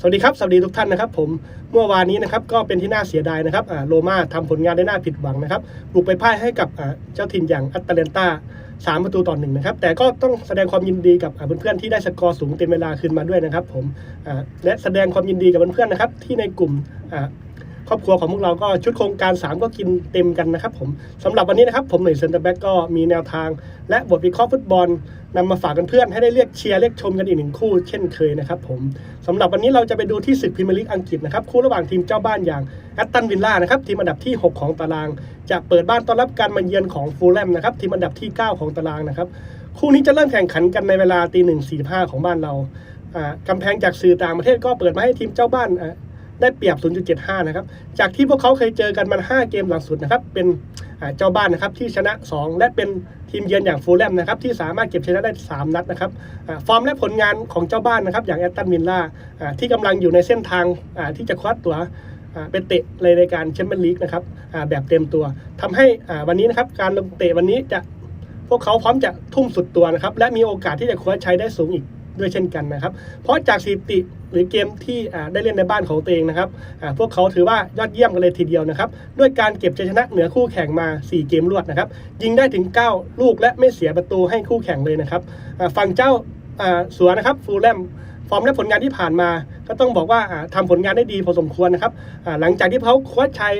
สวัสดีครับ สวัสดีทุกท่านนะครับ ผมเมื่อวานนี้นะครับก็เป็นที่น่าเสียดายนะครับอ่าโรม่าทำผลงานได้น่าผิดหวังนะครับบุกไปพ่ายให้กับเจ้าถิ่นอย่างอัตเลนตาสามประตูต่อหนึ่งนะครับ แต่ก็ต้องแสดงความยินดีกับเพื่อนๆที่ได้สกอร์สูงเต็มเวลาขึ้นมาด้วยนะครับ ผมและแสดงความยินดีกับเพื่อนๆนะครับที่ในกลุ่ม ครอบครัวของพวกเราก็ชุดโครงการ 3 ก็กินเต็มกันนะครับผมสำหรับวันนี้นะครับ ผมหน่วยเซนเตอร์แบ็กก็มีแนวทาง และบทวิเคราะห์ฟุตบอลนำมาฝากกันเพื่อนให้ได้เรียกเชียร์เรียกชมกันอีกหนึ่งคู่เช่นเคยนะครับผมสำหรับวันนี้เราจะไปดูที่ศึกพรีเมียร์ลีกอังกฤษนะครับคู่ระหว่างทีมเจ้าบ้านอย่างแอตตันวิลล่านะครับทีมอันดับที่ 6 ของตาราง จะเปิดบ้านต้อนรับการมาเยือนของฟูลแลมนะครับทีมอันดับที่ 9 ของตารางนะครับคู่นี้จะเริ่มแข่งขันกันในเวลาตีหนึ่งสี่ห้าของบ้านเราอ่ากำแพงจากสื่อต่างประเทศก็เปิดมาให้ทีมเจ้าบ้าน ได้เปรียบ 0.75 นะครับ จากที่พวกเขาเคยเจอกันมัน 5 เกมหลังสุดนะครับ เป็นเจ้าบ้านนะครับที่ชนะ 2 และเป็นทีมเยือนอย่างฟูลแลมนะครับที่สามารถเก็บชนะได้ 3 นัดนะครับอฟอร์มและผลงานของเจ้าบ้านนะครับอย่างแอตตันวิลล่าที่กำลังอยู่ในเส้นทางที่จะคว้าตัวเป็นเตะในรายการแชมเปี้ยนลีกนะครับแบบเต็มตัวทำให้วันนี้นะครับการลงเตะวันนี้จะพวกเขาพร้อมจะทุ่มสุดตัวนะครับและมีโอกาสที่จะคว้าชัยได้สูงอีก ด้วยเช่นกันนะครับ เพราะจากสถิติหรือเกมที่ได้เล่นในบ้านของตัวเองนะครับพวกเขาถือว่ายอดเยี่ยมกันเลยทีเดียวนะครับ ด้วยการเก็บชัยชนะเหนือคู่แข่งมา 4 เกมรวดนะครับ ยิงได้ถึง 9 ลูกและไม่เสียประตูให้คู่แข่งเลยนะครับฝั่งเจ้าอ่าสัวนะครับฟูลแลมฟอร์มและผลงานที่ผ่านมา ก็ต้องบอกว่าอ่าทำผลงานได้ดีพอสมควรนะครับหลังจากที่เขาคว้าชัย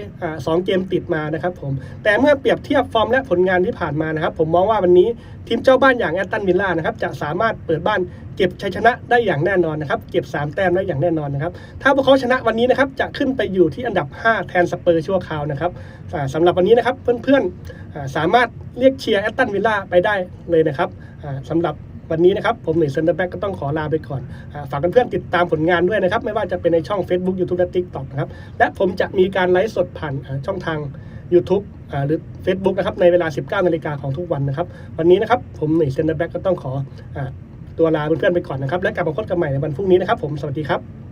สองเกมติดมานะครับผมแต่เมื่อเปรียบเทียบฟอร์มและผลงานที่ผ่านมานะครับ ผมมองว่าวันนี้ทีมเจ้าบ้านอย่างแอตตันวิลล่านะครับจะสามารถเปิดบ้านเก็บชัยชนะได้อย่างแน่นอนนะครับ เก็บ 3 แต้มได้อย่างแน่นอนนะครับ ถ้าพวกเขาชนะวันนี้นะครับ จะขึ้นไปอยู่ที่อันดับ 5 แทนสเปอร์ชั่วคราวนะครับอ่าสำหรับวันนี้นะครับเพื่อนๆสามารถเรียกเชียร์แอตตันวิลล่าไปได้เลยนะครับอ่าสำหรับ วันนี้นะครับ ผมหนุ่ยเซนเตอร์แบ็กก็ต้องขอลาไปก่อนอฝากเพื่อนๆติดตามผลงานด้วยนะครับ ไม่ว่าจะเป็นในช่อง Facebook YouTube และ TikTok นะครับ และผมจะมีการไลฟ์สดผ่านช่องทาง YouTube หรือ Facebook นะครับในเวลา 19นาฬิกาของทุกวันนะครับ วันนี้นะครับผมหนุ่ยเซนเตอร์แบ็กก็ต้องขออตัวลาเพื่อนๆไปก่อนนะครับ และกลับมาพบกันใหม่ในวันพรุ่งนี้นะครับ ผมสวัสดีครับ